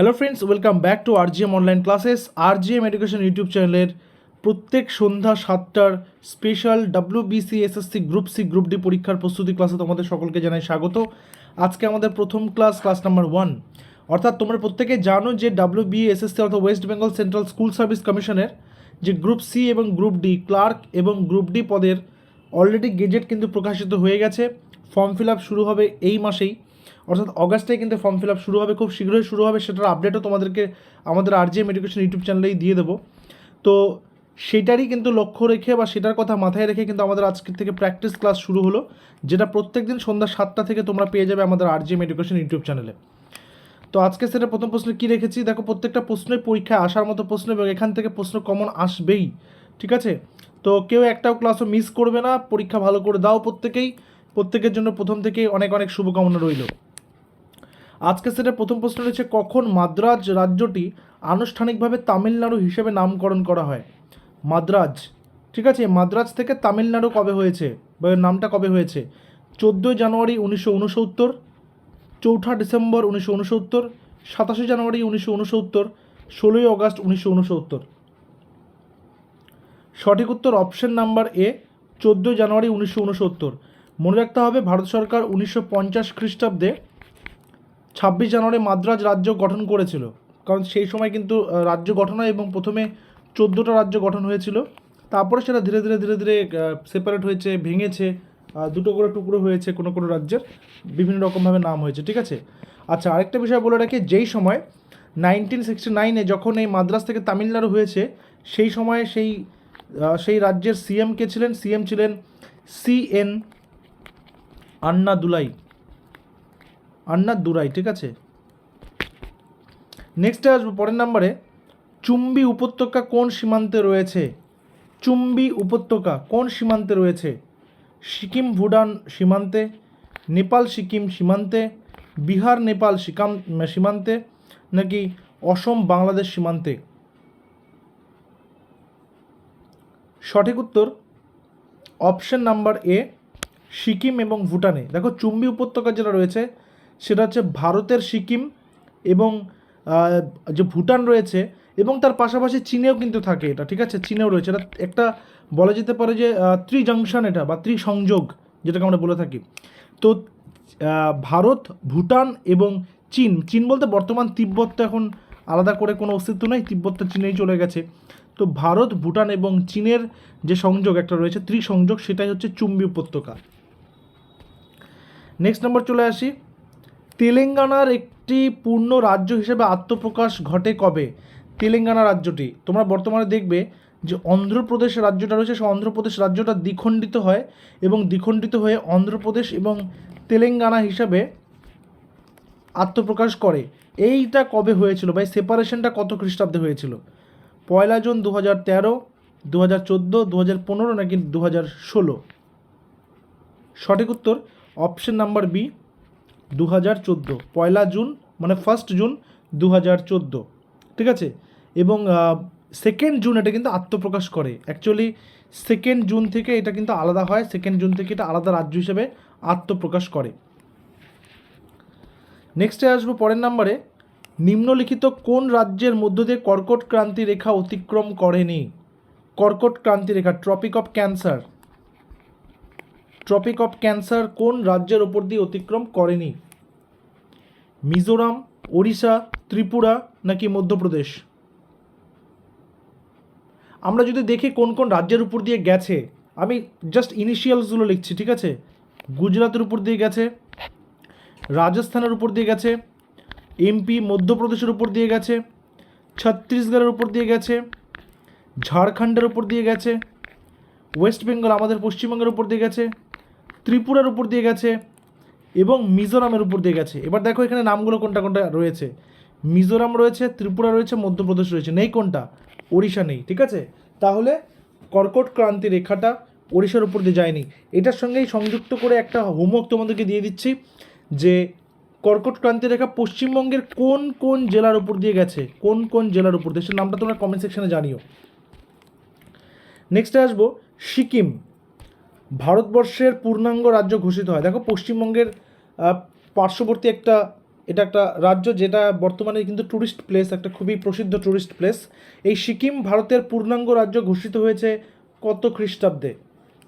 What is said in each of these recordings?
Hello friends welcome back to RGM online classes RGM education YouTube চ্যানেলের প্রত্যেক সন্ধ্যা সাতটার special W BC SSC group C group D পরীক্ষার প্রস্তুতি ক্লাসে তোমাদের সকলকে জানাই স্বাগত। আজকে আমাদের প্রথম ক্লাস ক্লাস নাম্বার ওয়ান অর্থাৎ তোমরা প্রত্যেকে জানো যে ডাব্লিউ বি এসএসসি অর্থাৎ West Bengal central school service কমিশনের যে গ্রুপ সি এবং গ্রুপ ডি ক্লার্ক এবং গ্রুপ ডি পদের অলরেডি গেজেট কিন্তু প্রকাশিত হয়ে গেছে। ফর্ম ফিল আপ শুরু হবে এই মাসেই। অর্থাৎ অগাস্টে কিন্তু ফর্ম ফিল আপ শুরু হবে, খুব শীঘ্রই শুরু হবে, সেটার আপডেটও তোমাদেরকে আমাদের আর আরজিএম এডুকেশন ইউটিউব চ্যানেলেই দিয়ে দেবো। তো সেটারই কিন্তু লক্ষ্য রেখে বা সেটার কথা মাথায় রেখে কিন্তু আমাদের আজকের থেকে প্র্যাকটিস ক্লাস শুরু হলো, যেটা প্রত্যেক দিন সন্ধ্যা সাতটা থেকে তোমরা পেয়ে যাবে আমাদের আর আরজিএম এডুকেশন ইউটিউব চ্যানেলে তো আজকে সেটা প্রথম প্রশ্ন কী রেখেছি? দেখো, প্রত্যেকটা প্রশ্নই পরীক্ষায় আসার মতো প্রশ্ন এবং এখান থেকে প্রশ্ন কমন আসবেই, ঠিক আছে? তো কেউ একটাও ক্লাসও মিস করবে না, পরীক্ষা ভালো করে দাও প্রত্যেকেই। প্রত্যেকের জন্য প্রথম থেকেই অনেক অনেক শুভকামনা রইল। আজকে সেটা প্রথম প্রশ্ন রয়েছে, কখন মাদ্রাজ রাজ্যটি আনুষ্ঠানিকভাবে তামিলনাড়ু হিসেবে নামকরণ করা হয়? মাদ্রাজ, ঠিক আছে, মাদ্রাজ থেকে তামিলনাড়ু কবে হয়েছে? বা নামটা কবে হয়েছে? চোদ্দোই জানুয়ারি উনিশশো উনসত্তর, চৌঠা ডিসেম্বর উনিশশো উনসত্তর, সাতাশে জানুয়ারি উনিশশো উনসত্তর, ষোলোই আগস্ট উনিশশো উনসত্তর। সঠিক উত্তর অপশন নাম্বার এ, চোদ্দোই জানুয়ারি উনিশশো উনসত্তর। মনে রাখতে হবে, ভারত সরকার উনিশশো পঞ্চাশ খ্রিস্টাব্দে ছাব্বিশ জানুয়ারি মাদ্রাজ রাজ্য গঠন করেছিল। কারণ সেই সময় কিন্তু রাজ্য গঠন হয় এবং প্রথমে চোদ্দোটা রাজ্য গঠন হয়েছিল। তারপরে সেটা ধীরে ধীরে ধীরে ধীরে সেপারেট হয়েছে, ভেঙেছে দুটো করে টুকরো হয়েছে, কোনো কোনো রাজ্যের বিভিন্ন রকমভাবে নাম হয়েছে, ঠিক আছে? আচ্ছা আরেকটা বিষয় বলে রাখি, যেই সময় নাইনটিন সিক্সটি নাইনে যখন এই মাদ্রাজ থেকে তামিলনাড়ু হয়েছে, সেই সময় সেই সেই রাজ্যের সিএম কে ছিলেন? সিএম ছিলেন সি এন আন্না দুলাই আন্না দুরাই, ঠিক আছে? নেক্সটে আসব, পরের নাম্বারে। চুম্বি উপত্যকা কোন সীমান্তে রয়েছে? চুম্বি উপত্যকা কোন সীমান্তে রয়েছে? সিকিম, ভুটান সীমান্তে, নেপাল, সিকিম সীমান্তে, বিহার, নেপাল সিকাম সীমান্তে, নাকি অসম, বাংলাদেশ সীমান্তে? সঠিক উত্তর অপশন নাম্বার এ সিকিম এবং ভুটানে। দেখো, চুম্বি উপত্যকা যেটা রয়েছে সেটা হচ্ছে ভারতের সিকিম এবং যে ভুটান রয়েছে এবং তার পাশাপাশি চীনেও কিন্তু থাকে এটা, ঠিক আছে? চীনেও রয়েছে। এটা একটা বলা যেতে পারে যে ত্রিজাংশন এটা বা ত্রিসংযোগ, যেটাকে আমরা বলে থাকি। তো ভারত, ভুটান এবং চীন চীন বলতে বর্তমান তিব্বত তো এখন আলাদা করে কোনো অস্তিত্ব নেই, তিব্বত তো চীনেই চলে গেছে। তো ভারত, ভুটান এবং চীনের যে সংযোগ একটা রয়েছে, ত্রিসংযোগ, সেটাই হচ্ছে চুম্বি উপত্যকা। নেক্সট নম্বর চলে আসি। তেলেঙ্গানার একটি পূর্ণ রাজ্য হিসেবে আত্মপ্রকাশ ঘটে কবে? তেলেঙ্গানা রাজ্যটি। তোমরা বর্তমানে দেখবে যে অন্ধ্রপ্রদেশ রাজ্যটা রয়েছে সে অন্ধ্রপ্রদেশ রাজ্যটা দ্বিখণ্ডিত হয় এবং দ্বিখণ্ডিত হয়ে অন্ধ্রপ্রদেশ এবং তেলেঙ্গানা হিসাবে আত্মপ্রকাশ করে। এইটা কবে হয়েছিল? বা সেপারেশনটা কত খ্রিস্টাব্দে হয়েছিল? পয়লা জুন দু হাজার তেরো দু হাজার চোদ্দ দু হাজার পনেরো নাকি দু হাজার ষোলো? সঠিক উত্তর অপশন নাম্বার বি দু হাজার চোদ্দ, পয়লা জুন মানে ফার্স্ট জুন দু হাজার চোদ্দ, ঠিক আছে? এবং সেকেন্ড জুন এটা কিন্তু আত্মপ্রকাশ করে। অ্যাকচুয়ালি সেকেন্ড জুন থেকে এটা কিন্তু আলাদা হয় সেকেন্ড জুন থেকে এটা আলাদা রাজ্য হিসেবে আত্মপ্রকাশ করে। নেক্সটে আসব পরের নাম্বারে। নিম্নলিখিত কোন রাজ্যের মধ্য দিয়ে কর্কট ক্রান্তি রেখা অতিক্রম করেনি? কর্কট ক্রান্তি রেখা tropic of cancer tropic of cancer কোন রাজ্যের ওপর দিয়ে অতিক্রম করেনি? মিজোরাম, ওড়িশা, ত্রিপুরা নাকি মধ্যপ্রদেশ? আমরা যদি দেখি কোন কোন রাজ্যের উপর দিয়ে গেছে, আমি জাস্ট ইনিশিয়ালসগুলো লিখছি, ঠিক আছে? গুজরাতের উপর দিয়ে গেছে, রাজস্থানের উপর দিয়ে গেছে এমপি মধ্যপ্রদেশের উপর দিয়ে গেছে, ছত্তিশগড়ের উপর দিয়ে গেছে, ঝাড়খণ্ডের উপর দিয়ে গেছে ওয়েস্ট বেঙ্গল আমাদের পশ্চিমবঙ্গের উপর দিয়ে গেছে ত্রিপুরার উপর দিয়ে গেছে এবং মিজোরামের উপর দিয়ে গেছে। এবার দেখো এখানে নামগুলো কোনটা কোনটা রয়েছে। মিজোরাম রয়েছে, ত্রিপুরা রয়েছে, মধ্যপ্রদেশ রয়েছে। নেই কোনটা? ওড়িশা নেই, ঠিক আছে? তাহলে কর্কট ক্রান্তি রেখাটা ওড়িশার উপর দিয়ে যায়নি। এটার সঙ্গেই সংযুক্ত করে একটা হোমওয়ার্ক তোমাদেরকে দিয়ে দিচ্ছি যে কর্কট ক্রান্তি রেখা পশ্চিমবঙ্গের কোন কোন জেলার উপর দিয়ে গেছে? কোন কোন জেলার উপর? দিয়ে সে নামটা তোমরা কমেন্ট সেকশনে জানিও। নেক্সটে আসব, সিকিম। ভারতবর্ষের পূর্ণাঙ্গ রাজ্য ঘোষিত হয়। দেখো, পশ্চিমবঙ্গের পার্শ্ববর্তী একটা, এটা একটা রাজ্য যেটা বর্তমানে কিন্তু ট্যুরিস্ট প্লেস একটা খুবই প্রসিদ্ধ ট্যুরিস্ট প্লেস এই সিকিম ভারতের পূর্ণাঙ্গ রাজ্য ঘোষিত হয়েছে কত খ্রিস্টাব্দে?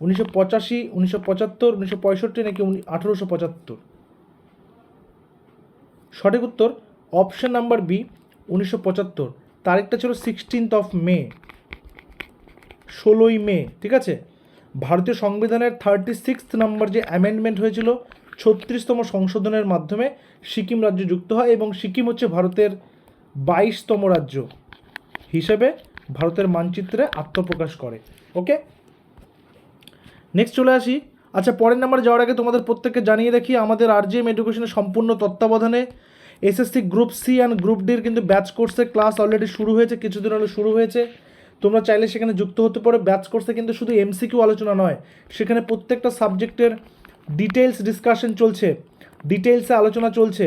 উনিশশো পঁচাশি, উনিশশো পঁচাত্তর, উনিশশো পঁয়ষট্টি নাকি আঠেরোশো পঁচাত্তর? সঠিক উত্তর অপশন নাম্বার বি উনিশশো পঁচাত্তর। তারিখটা ছিল সিক্সটিন্থ অফ মে ষোলোই মে, ঠিক আছে? ভারতীয় সংবিধানের থার্টি সিক্স নাম্বার যে অ্যামেন্ডমেন্ট হয়েছিল, ছত্রিশতম সংশোধনের মাধ্যমে সিকিম রাজ্য যুক্ত হয় এবং সিকিম হচ্ছে ভারতের বাইশতম রাজ্য হিসেবে ভারতের মানচিত্রে আত্মপ্রকাশ করে। ওকে নেক্সট চলে আসি। আচ্ছা পরের নাম্বার যাওয়ার আগে তোমাদের প্রত্যেককে জানিয়ে রাখি, আমাদের আর আরজিএম এডুকেশনের সম্পূর্ণ তত্ত্বাবধানে SSC group C and group ডির কিন্তু ব্যাচ কোর্সের ক্লাস অলরেডি শুরু হয়েছে, কিছুদিন হলো শুরু হয়েছে। তোমরা চাইলে সেখানে যুক্ত হতে পারো। ব্যাচ কোর্সে কিন্তু শুধু এমসিকিউ আলোচনা নয়, সেখানে প্রত্যেকটা সাবজেক্টের ডিটেলস ডিসকাশন চলছে ডিটেলসে আলোচনা চলছে,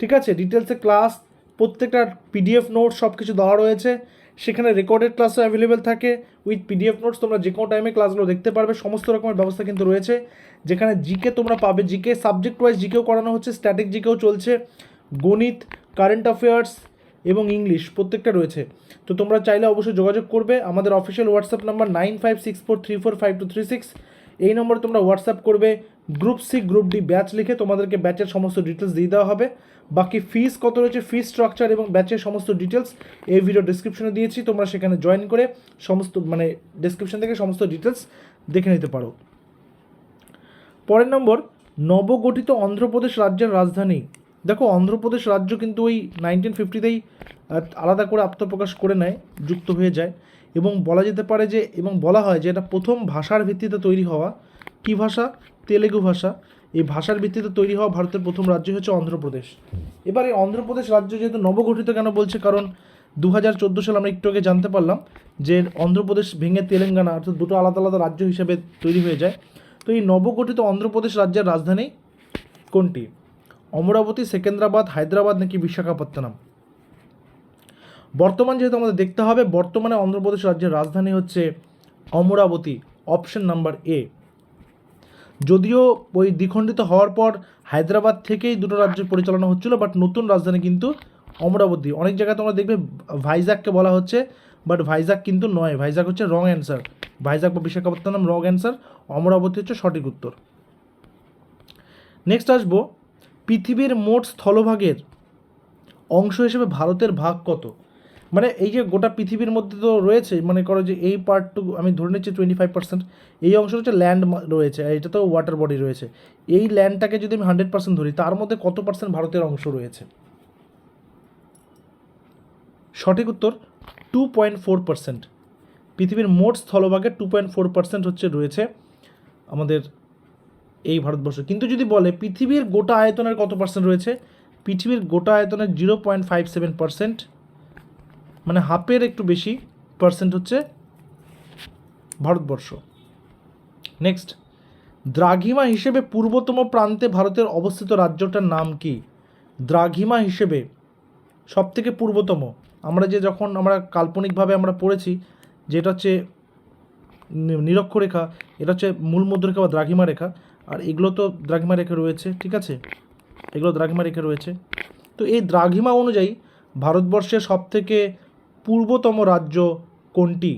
ঠিক আছে? ডিটেলসে ক্লাস প্রত্যেকটা পিডিএফ নোটস সব কিছু দেওয়া রয়েছে, সেখানে রেকর্ডেড ক্লাসও অ্যাভেলেবেল থাকে। উইথ পিডিএফ নোটস তোমরা যে কোনো টাইমে ক্লাসগুলো দেখতে পারবে, সমস্ত রকমের ব্যবস্থা কিন্তু রয়েছে। যেখানে জিকে তোমরা পাবে। জিকে সাবজেক্ট ওয়াইজ জিকেও করানো হচ্ছে স্ট্যাটিক জিকেও চলছে। গণিত কারেন্ট অ্যাফেয়ার্স এবং ইংলিশ প্রত্যেকটা রয়েছে। তো তোমরা চাইলে অবশ্যই যোগাযোগ করবে। আমাদের official WhatsApp number nine five six four three four five two three six এই নম্বরে তোমরা হোয়াটসঅ্যাপ করবে। Group C group D batch লিখে তোমাদেরকে ব্যাচের সমস্ত ডিটেলস দিয়ে দেওয়া হবে। বাকি ফিস কত রয়েছে? ফিস স্ট্রাকচার এবং ব্যাচের সমস্ত ডিটেলস এই ভিডিও ডিসক্রিপশনে দিয়েছি। তোমরা সেখানে জয়েন করে সমস্ত মানে ডিসক্রিপশন থেকে সমস্ত ডিটেলস দেখে নিতে পারো। পরের নম্বর, নবগঠিত অন্ধ্রপ্রদেশ রাজ্যের রাজধানী। দেখো, অন্ধ্রপ্রদেশ রাজ্য কিন্তু ওই নাইনটিন ফিফটিতেই আলাদা করে আত্মপ্রকাশ করে নেয়, যুক্ত হয়ে যায়। এবং বলা যেতে পারে যে, এবং বলা হয় যে, এটা প্রথম ভাষার ভিত্তিতে তৈরি হওয়া। কী ভাষা? তেলেগু ভাষা। এই ভাষার ভিত্তিতে তৈরি হওয়া ভারতের প্রথম রাজ্য হচ্ছে অন্ধ্রপ্রদেশ। এবার এই অন্ধ্রপ্রদেশ রাজ্য যেহেতু নবগঠিত কেন বলছে? কারণ দু হাজার চোদ্দ সালে আমরা একটু আগে জানতে পারলাম যে, অন্ধ্রপ্রদেশ ভেঙে তেলেঙ্গানা, অর্থাৎ দুটো আলাদা আলাদা রাজ্য হিসেবে তৈরি হয়ে যায়। তো এই নবগঠিত অন্ধ্রপ্রদেশ রাজ্যের রাজধানী কোনটি? অমরাবতী, সেকেন্দ্রাবাদ, হায়দ্রাবাদ নাকি বিশাখাপত্তনম? বর্তমান যেহেতু আমাদের দেখতে হবে, বর্তমানে অন্ধ্রপ্রদেশ রাজ্যের রাজধানী হচ্ছে অমরাবতী অপশন নাম্বার এ যদিও ওই দ্বিখণ্ডিত হওয়ার পর হায়দ্রাবাদ থেকেই দুটো রাজ্য পরিচালনা হচ্ছিল বাট নতুন রাজধানী কিন্তু অমরাবতী। অনেক জায়গায় তোমরা দেখবে ভাইজাককে বলা হচ্ছে বাট ভাইজাক কিন্তু নয়। ভাইজাক হচ্ছে রং অ্যান্সার ভাইজাক বা বিশাখাপত্তনম রং অ্যান্সার অমরাবতী হচ্ছে সঠিক উত্তর। নেক্সট আসব। পৃথিবীর মোট স্থলভাগের অংশ হিসেবে ভারতের ভাগ কত? মানে এই যে গোটা পৃথিবীর মধ্যে তো রয়েছে, মনে করো যে এই পার্টটুকু আমি ধরে নিচ্ছি টোয়েন্টি ফাইভ পার্সেন্ট এই অংশ হচ্ছে ল্যান্ড রয়েছে এটা তো ওয়াটার বডি রয়েছে। এই ল্যান্ডটাকে যদি আমি হান্ড্রেড পার্সেন্ট ধরি, তার মধ্যে কত পার্সেন্ট ভারতের অংশ রয়েছে? সঠিক উত্তর টু পয়েন্ট ফোর পার্সেন্ট পৃথিবীর মোট স্থলভাগে টু পয়েন্ট ফোর পার্সেন্ট হচ্ছে রয়েছে আমাদের এই ভারতবর্ষ। কিন্তু যদি বলে পৃথিবীর গোটা আয়তনের কত পার্সেন্ট রয়েছে? পৃথিবীর গোটা আয়তনের zero point five seven percent মানে হাফের একটু বেশি পার্সেন্ট হচ্ছে ভারতবর্ষ। নেক্সট দ্রাঘিমা হিসেবে পূর্বতম প্রান্তে ভারতের অবস্থিত রাজ্যটার নাম কি? দ্রাঘিমা হিসেবে সবথেকে পূর্বতম। আমরা যে যখন আমরা কাল্পনিকভাবে আমরা পড়েছি, যেটা হচ্ছে নিরক্ষরেখা, এটা হচ্ছে মূল মধ্যরেখা বা দ্রাঘিমা রেখা আর এগুলো তো দ্রাঘিমা রেখা রয়েছে, ঠিক আছে? এগুলো দ্রাঘিমা রেখা রয়েছে। তো এই দ্রাঘিমা অনুযায়ী ভারতবর্ষের সবথেকে পূর্বতম রাজ্য কোনটি?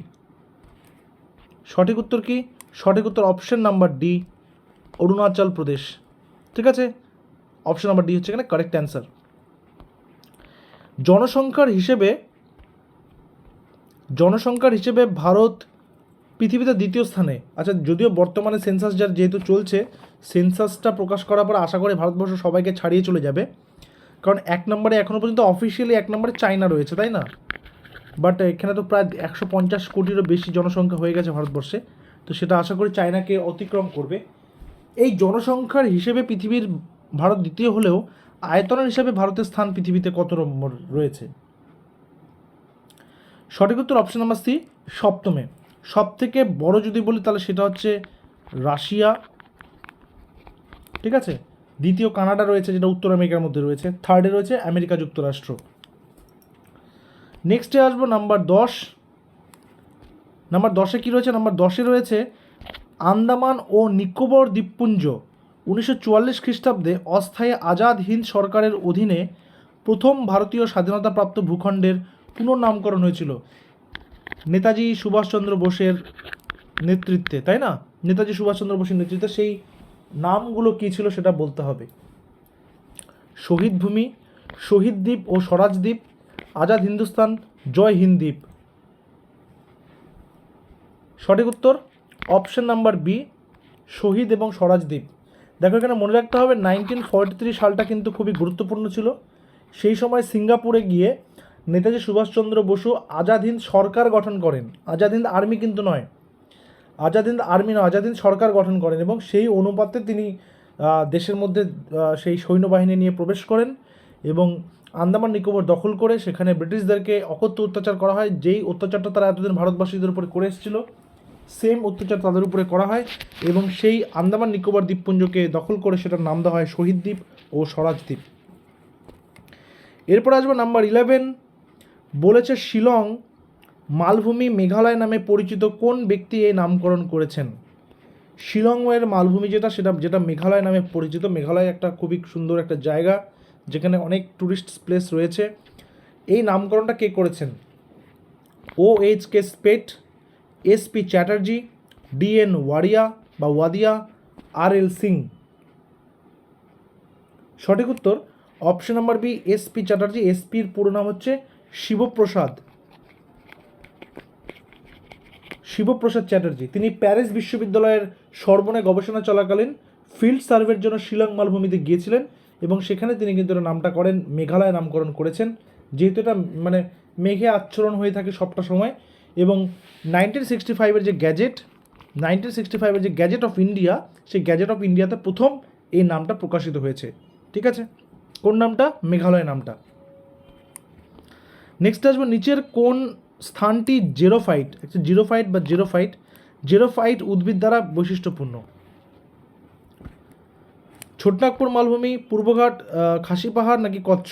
সঠিক উত্তর কি? সঠিক উত্তর option number D Arunachal Pradesh. ঠিক আছে? অপশন নাম্বার ডি হচ্ছে এখানে কারেক্ট অ্যান্সার জনসংখ্যার হিসেবে জনসংখ্যার হিসেবে ভারত পৃথিবীতে দ্বিতীয় স্থানে। আচ্ছা যদিও বর্তমানে সেন্সাস যার যেহেতু চলছে, সেন্সাসটা প্রকাশ করার পর আশা করি ভারতবর্ষ সবাইকে ছাড়িয়ে চলে যাবে। কারণ এক নম্বরে এখনও পর্যন্ত অফিসিয়ালি এক নম্বরে চায়না রয়েছে, তাই না? বাট এখানে তো প্রায় একশো পঞ্চাশ কোটিরও বেশি জনসংখ্যা হয়ে গেছে ভারতবর্ষে। তো সেটা আশা করি চায়নাকে অতিক্রম করবে। এই জনসংখ্যার হিসেবে পৃথিবীর ভারত দ্বিতীয় হলেও আয়তনের হিসাবে ভারতের স্থান পৃথিবীতে কত নম্বর রয়েছে? সঠিক উত্তর অপশন নাম্বার সি সপ্তমে। সব থেকে বড় যদি বলি, তাহলে সেটা হচ্ছে রাশিয়া। ঠিক আছে? দ্বিতীয় কানাডা রয়েছে, যেটা উত্তর আমেরিকার মধ্যে রয়েছে। থার্ডে রয়েছে আমেরিকা যুক্তরাষ্ট্র। নেক্সটে আসব নাম্বার দশ। নাম্বার দশে কী রয়েছে? নাম্বার দশে রয়েছে আন্দামান ও নিকোবর দ্বীপপুঞ্জ। উনিশশো চুয়াল্লিশ খ্রিস্টাব্দে অস্থায়ী আজাদ হিন্দ সরকারের অধীনে প্রথম ভারতীয় স্বাধীনতাপ্রাপ্ত ভূখণ্ডের পুনর্নামকরণ হয়েছিল। নেতাজি সুভাষচন্দ্র বোসের নেতৃত্বে, তাই না? নেতাজি সুভাষচন্দ্র বোসের নেতৃত্বে সেই নামগুলো কী ছিল সেটা বলতে হবে। শহীদ ভূমি, শহীদ দ্বীপ ও স্বরাজ দ্বীপ, আজাদ হিন্দুস্তান, জয় হিন্দ দ্বীপ। সঠিক উত্তর অপশন নাম্বার বি, শহীদ এবং স্বরাজ দ্বীপ। দেখো এখানে মনে রাখতে হবে, নাইনটিন থ্রি সালটা কিন্তু খুবই গুরুত্বপূর্ণ ছিল। সেই সময় সিঙ্গাপুরে গিয়ে নেতাজি সুভাষচন্দ্র বসু আজাদ হিন্দ সরকার গঠন করেন। আজাদ হিন্দ আর্মি কিন্তু নয়। আজাদ হিন্দ আর্মি নয়, আজাদ হিন্দ সরকার গঠন করেন এবং সেই অনুপাতে তিনি দেশের মধ্যে সেই সৈন্যবাহিনী নিয়ে প্রবেশ করেন এবং আন্দামান নিকোবর দখল করে সেখানে ব্রিটিশদেরকে অকথ্য অত্যাচার করা হয়। যেই অত্যাচারটা তারা এতদিন ভারতবাসীদের উপরে করে এসেছিল, সেম অত্যাচার তাদের উপরে করা হয় এবং সেই আন্দামান নিকোবর দ্বীপপুঞ্জকে দখল করে সেটার নাম দেওয়া হয় শহীদ দ্বীপ ও স্বরাজ দ্বীপ। এরপর আসব নাম্বার ইলেভেন বলেছে শিলং মালভূমি মেঘালয় নামে পরিচিত কোন ব্যক্তি এই নামকরণ করেছেন? শিলংয়ের মালভূমি যেটা, সেটা, যেটা মেঘালয় নামে পরিচিত, মেঘালয় একটা খুবই সুন্দর একটা জায়গা, যেখানে অনেক ট্যুরিস্ট প্লেস রয়েছে। এই নামকরণটা কে করেছেন? O H K Spate S P Chatterjee D N Waria বা ওয়াদিয়া আর এল সিং সঠিক উত্তর option number B S P Chatterjee এসপির পুরো নাম হচ্ছে শিবপ্রসাদ। শিবপ্রসাদ চ্যাটার্জি। তিনি প্যারিস বিশ্ববিদ্যালয়ের সর্বনে গবেষণা চলাকালীন ফিল্ড সার্ভের জন্য শিলং মালভূমিতে গিয়েছিলেন এবং সেখানে তিনি কিন্তু নামটা করেন, মেঘালয় নামকরণ করেছেন। যেহেতু এটা মানে মেঘে আচ্ছরণ হয়ে থাকে সবটা সময় এবং নাইনটিন সিক্সটি ফাইভের যে গ্যাজেট নাইনটিন সিক্সটি ফাইভের যে গ্যাজেট অফ ইন্ডিয়া, সেই গ্যাজেট অফ ইন্ডিয়াতে প্রথম এই নামটা প্রকাশিত হয়েছে। ঠিক আছে? কোন নামটা? মেঘালয় নামটা। নেক্সট আসব, নিচের কোন স্থানটি জেরোফাইট জিরোফাইট বা জেরোফাইট জেরোফাইট উদ্ভিদ দ্বারা বৈশিষ্ট্যপূর্ণ। ছোটনাগপুর মালভূমি, পূর্বঘাট খাসি পাহাড় নাকি কচ্ছ?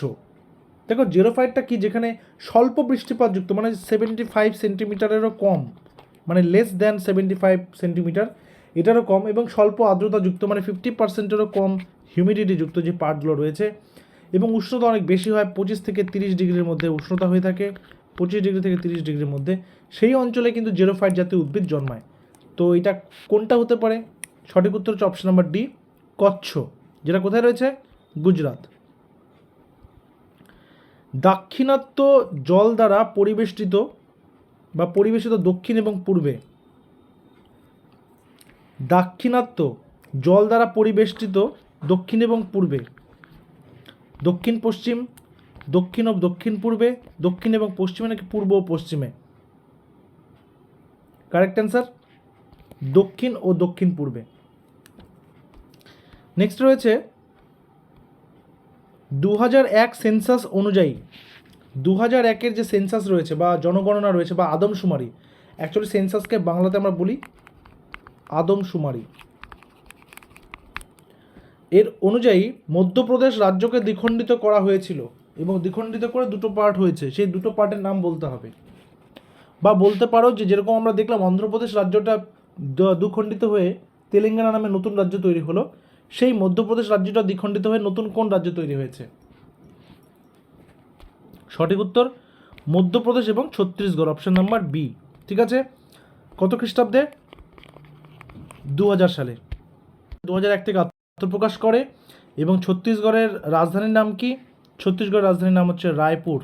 দেখো জেরোফাইটটা কি? যেখানে স্বল্প বৃষ্টিপাতযুক্ত মানে সেভেন্টি ফাইভ সেন্টিমিটারেরও কম মানে less than seventy five centimetre এটারও কম এবং স্বল্প আর্দ্রতাযুক্ত মানে ফিফটি পার্সেন্টেরও কম হিউমিডিটিযুক্ত যে পার্টগুলো রয়েছে এবং উষ্ণতা অনেক বেশি হয় পঁচিশ থেকে তিরিশ ডিগ্রির মধ্যে উষ্ণতা হয়ে থাকে। পঁচিশ ডিগ্রি থেকে তিরিশ ডিগ্রির মধ্যে। সেই অঞ্চলে কিন্তু জেরোফাইট জাতীয় উদ্ভিদ জন্মায়। তো এটা কোনটা হতে পারে? সঠিক উত্তর হচ্ছে অপশন নাম্বার ডি, কচ্ছ, যেটা কোথায় রয়েছে? গুজরাট। দাক্ষিণাত্য জল দ্বারা পরিবেষ্টিত বা পরিবেশিত দক্ষিণ এবং পূর্বে। দাক্ষিণাত্য জল দ্বারা পরিবেষ্টিত দক্ষিণ এবং পূর্বে। দক্ষিণ পশ্চিম, দক্ষিণ ও দক্ষিণ পূর্বে, দক্ষিণ এবং পশ্চিমে নাকি পূর্ব ও পশ্চিমে? কারেক্ট অ্যান্সার দক্ষিণ ও দক্ষিণ পূর্বে। নেক্সট রয়েছে দু এক সেন্সাস অনুযায়ী দু হাজার একের যে সেন্সাস রয়েছে বা জনগণনা রয়েছে বা আদমশুমারি অ্যাকচুয়ালি সেন্সাসকে বাংলাতে আমরা বলি আদমশুমারি। এর অনুযায়ী মধ্যপ্রদেশ রাজ্যকে দ্বিখণ্ডিত করা হয়েছিল এবং দ্বিখণ্ডিত করে দুটো পার্ট হয়েছে। সেই দুটো পার্টের নাম বলতে হবে। বা বলতে পারো যে যেরকম আমরা দেখলাম অন্ধ্রপ্রদেশ রাজ্যটা দুখণ্ডিত হয়ে তেলেঙ্গানা নামে নতুন রাজ্য তৈরি হলো। সেই মধ্যপ্রদেশ রাজ্যটা দ্বিখণ্ডিত হয়ে নতুন কোন রাজ্য তৈরি হয়েছে? সঠিক উত্তর, মধ্যপ্রদেশ এবং ছত্তিশগড় অপশন নাম্বার বি ঠিক আছে? কত খ্রিস্টাব্দে? দু হাজার সালে। দু এক থেকে আত্মপ্রকাশ করে এবং ছত্তিশগড়ের রাজধানীর নাম কি? ছত্তিশগড়ের রাজধানীর নাম হচ্ছে রায়পুর।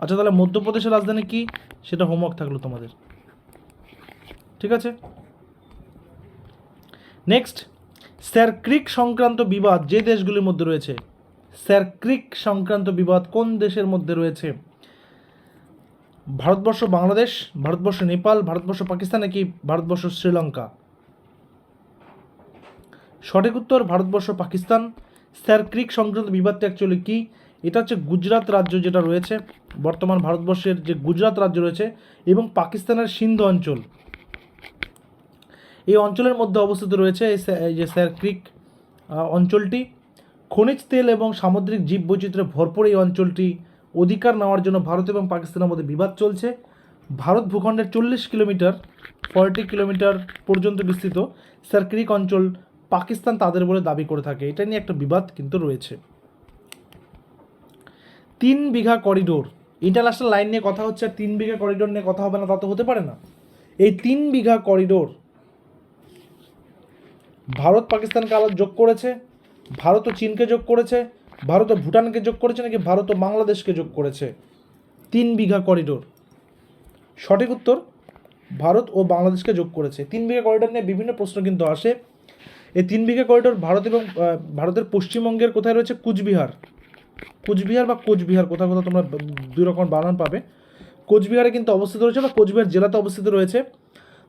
আচ্ছা তাহলে মধ্যপ্রদেশের রাজধানী কি? সেটা হোমওয়ার্ক থাকল তোমাদের। ঠিক আছে? নেক্সট স্যার ক্রিক সংক্রান্ত বিবাদ যে দেশগুলির মধ্যে রয়েছে। স্যার ক্রিক সংক্রান্ত বিবাদ কোন দেশের মধ্যে রয়েছে? ভারতবর্ষ বাংলাদেশ, ভারতবর্ষ নেপাল, ভারতবর্ষ পাকিস্তান নাকি ভারতবর্ষ শ্রীলঙ্কা? সঠিক উত্তর, ভারতবর্ষ, পাকিস্তান। স্যার ক্রিক সংক্রান্ত বিবাদটা অ্যাকচুয়ালি কী? এটা হচ্ছে গুজরাট রাজ্য যেটা রয়েছে, বর্তমান ভারতবর্ষের যে গুজরাট রাজ্য রয়েছে এবং পাকিস্তানের সিন্ধু অঞ্চল। এই অঞ্চলের মধ্যে অবস্থিত রয়েছে এই যে স্যার ক্রিক অঞ্চলটি। খনিজ তেল এবং সামুদ্রিক জীববৈচিত্র্যে ভরপুর এই অঞ্চলটি অধিকার নেওয়ার জন্য ভারত এবং পাকিস্তানের মধ্যে বিবাদ চলছে। ভারত ভূখণ্ডের চল্লিশ কিলোমিটার ফর্টি কিলোমিটার পর্যন্ত বিস্তৃত। স্যার ক্রিক অঞ্চল পাকিস্তান তাদের বলে দাবি করে থাকে। এটা নিয়ে একটা বিবাদ কিন্তু রয়েছে। তিন বিঘা করিডোর ইন্টারন্যাশনাল লাইন নিয়ে কথা হচ্ছে আর তিন বিঘা করিডোর নিয়ে কথা হবে না, তা তো হতে পারে না। এই তিন বিঘা করিডোর ভারত পাকিস্তানকে আলাদা যোগ করেছে, ভারত ও চীনকে যোগ করেছে, ভারত ও ভুটানকে যোগ করেছে নাকি ভারত ও বাংলাদেশকে যোগ করেছে? তিন বিঘা করিডোর সঠিক উত্তর, ভারত ও বাংলাদেশকে যোগ করেছে। তিন বিঘা করিডোর নিয়ে বিভিন্ন প্রশ্ন কিন্তু আসে। এই তিন বিঘা করিডোর ভারত এবং ভারতের পশ্চিমবঙ্গের কোথায় রয়েছে? কুচবিহার। কুচবিহার বা কোচবিহার কোথাও কোথাও তোমরা দুই রকম বানান পাবে। কোচবিহারে কিন্তু অবস্থিত রয়েছে বা কোচবিহার জেলাতে অবস্থিত রয়েছে।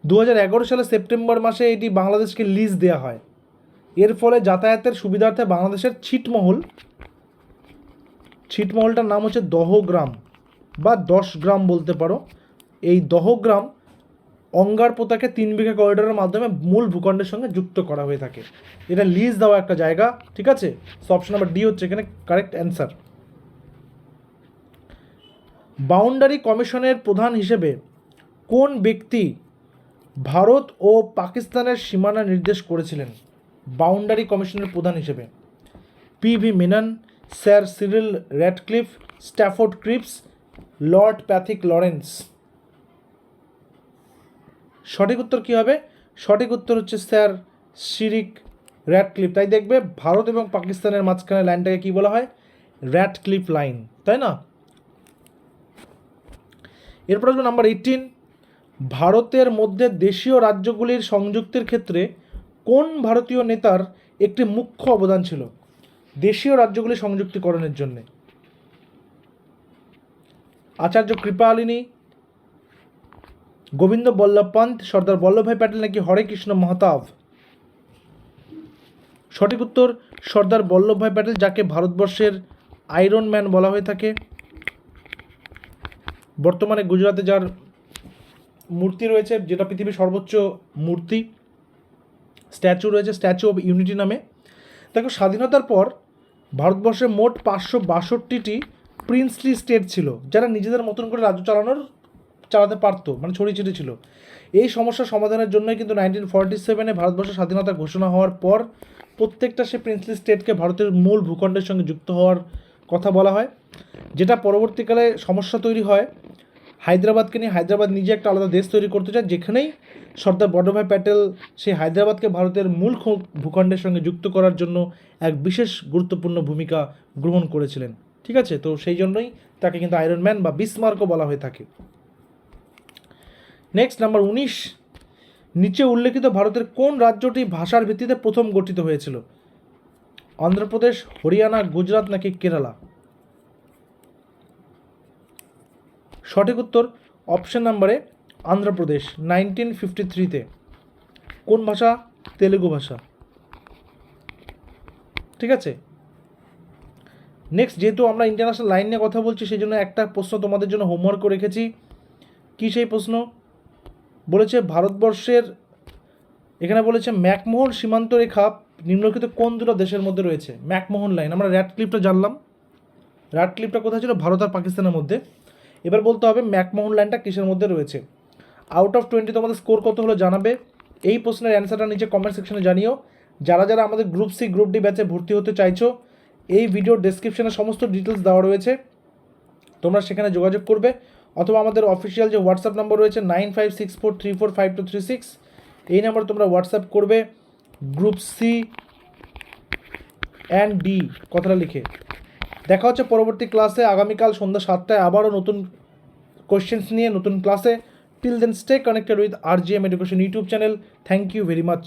দু হাজার এগারো সালে সেপ্টেম্বর মাসে এটি বাংলাদেশকে লিজ দেওয়া হয়। এর ফলে যাতায়াতের সুবিধার্থে বাংলাদেশের ছিটমহল, ছিটমহলটার নাম হচ্ছে দহগ্রাম বা দশ গ্রাম বলতে পারো। এই দহগ্রাম অঙ্গার পোতাকে তিন বিঘা করিডোরের মাধ্যমে মূল ভূখণ্ডের সঙ্গে যুক্ত করা হয়ে থাকে। এটা লিজ দেওয়া একটা জায়গা, ঠিক আছে? সো অপশন নাম্বার ডি হচ্ছে এখানে কারেক্ট অ্যান্সার বাউন্ডারি কমিশনের প্রধান হিসেবে কোন ব্যক্তি ভারত ও পাকিস্তানের সীমানা নির্দেশ করেছিলেন? বাউন্ডারি কমিশনের প্রধান হিসেবে P V Menon sir Cyril Radcliffe Stafford Cripps lord Pethick Lawrence সঠিক উত্তর কী হবে? সঠিক উত্তর হচ্ছে স্যার সিরিক শিরিক র্যাডক্লিফ। তাই দেখবে ভারত এবং পাকিস্তানের মাঝখানে লাইনটাকে কী বলা হয়? Radcliffe line. তাই না? এরপর আসবে নাম্বার এইটিন ভারতের মধ্যে দেশীয় রাজ্যগুলির সংযুক্তির ক্ষেত্রে কোন ভারতীয় নেতার একটি মুখ্য অবদান ছিল? দেশীয় রাজ্যগুলি সংযুক্তিকরণের জন্যে। আচার্য কৃপালিনী গোবিন্দ বল্লভ পন্থ, সর্দার বল্লভভাই প্যাটেল নাকি হরে কৃষ্ণ মহতাব? সঠিক উত্তর, সর্দার বল্লভভাই প্যাটেল, যাকে ভারতবর্ষের আয়রন ম্যান বলা হয়ে থাকে। বর্তমানে গুজরাটে যার মূর্তি রয়েছে, যেটা পৃথিবীর সর্বোচ্চ মূর্তি, স্ট্যাচু রয়েছে, স্ট্যাচু অফ ইউনিটি নামে। দেখো, স্বাধীনতার পর ভারতবর্ষে মোট পাঁচশো বাষট্টিটি প্রিন্সলি স্টেট ছিল, যারা নিজেদের মতন করে রাজ্য চালানোর চালাতে পারতো মানে ছড়িয়ে ছিটিয়ে ছিল। এই সমস্যা সমাধানের জন্যই কিন্তু নাইনটিন ফর্টি সেভেনে ভারতবর্ষের স্বাধীনতা ঘোষণা হওয়ার পর প্রত্যেকটা সে প্রিন্সলি স্টেটকে ভারতের মূল ভূখণ্ডের সঙ্গে যুক্ত হওয়ার কথা বলা হয়। যেটা পরবর্তীকালে সমস্যা তৈরি হয়। হায়দ্রাবাদকে নিয়ে হায়দ্রাবাদ নিজে একটা আলাদা দেশ তৈরি করতে চায়, যেখানেই সর্দার বল্লভভাই প্যাটেল সেই হায়দ্রাবাদকে ভারতের মূল ভূখণ্ডের সঙ্গে যুক্ত করার জন্য এক বিশেষ গুরুত্বপূর্ণ ভূমিকা গ্রহণ করেছিলেন। ঠিক আছে? তো সেই জন্যই তাকে কিন্তু আয়রন ম্যান বা বিসমার্কও বলা হয়ে থাকে। নেক্সট নাম্বার উনিশ। নিচে উল্লেখিত ভারতের কোন রাজ্যটি ভাষার ভিত্তিতে প্রথম গঠিত হয়েছিল? অন্ধ্রপ্রদেশ, হরিয়ানা, গুজরাট নাকি কেরালা? সঠিক উত্তর অপশন নাম্বারে অন্ধ্রপ্রদেশ নাইনটিন ফিফটি থ্রিতে কোন ভাষা? তেলেগু ভাষা। ঠিক আছে? নেক্সট যেহেতু আমরা ইন্টারন্যাশনাল লাইন নিয়ে কথা বলছি সেই জন্য একটা প্রশ্ন তোমাদের জন্য হোমওয়ার্ক রেখেছি। কী সেই প্রশ্ন? বলেছে ভারতবর্ষের, এখানে বলেছে ম্যাকমোহন সীমান্ত রেখা নিম্নলিখিত কোন দুটো দেশের মধ্যে রয়েছে? McMahon line. আমরা র্যাট ক্লিপটা জানলাম। র্যাট ক্লিপটা কোথায় ছিল? ভারত আর পাকিস্তানের মধ্যে। এবার বলতে হবে ম্যাকমোহন লাইনটা কিসের মধ্যে রয়েছে? আউট অফ টোয়েন্টি তোমাদের স্কোর কত হলো জানাবে। এই প্রশ্নের অ্যান্সারটা নিচে কমেন্ট সেকশনে জানিও। যারা যারা আমাদের গ্রুপ সি গ্রুপ ডি ব্যাচে ভর্তি হতে চাইছো, এই ভিডিও ডেসক্রিপশনে সমস্ত ডিটেলস দেওয়া রয়েছে। তোমরা সেখানে যোগাযোগ করবে। অথবা আমাদের অফিসিয়াল যে হোয়াটসঅ্যাপ নম্বর রয়েছে nine five six four three four five two three six এই নাম্বারে তোমরা হোয়াটসঅ্যাপ করবে গ্রুপ সি অ্যান্ড ডি কথাটা লিখে। দেখা হচ্ছে পরবর্তী ক্লাসে আগামীকাল সন্ধ্যা সাতটায় আবারও নতুন কোয়েশ্চেন্স নিয়ে, নতুন ক্লাসে till then stay connected with R G M education YouTube channel thank you very much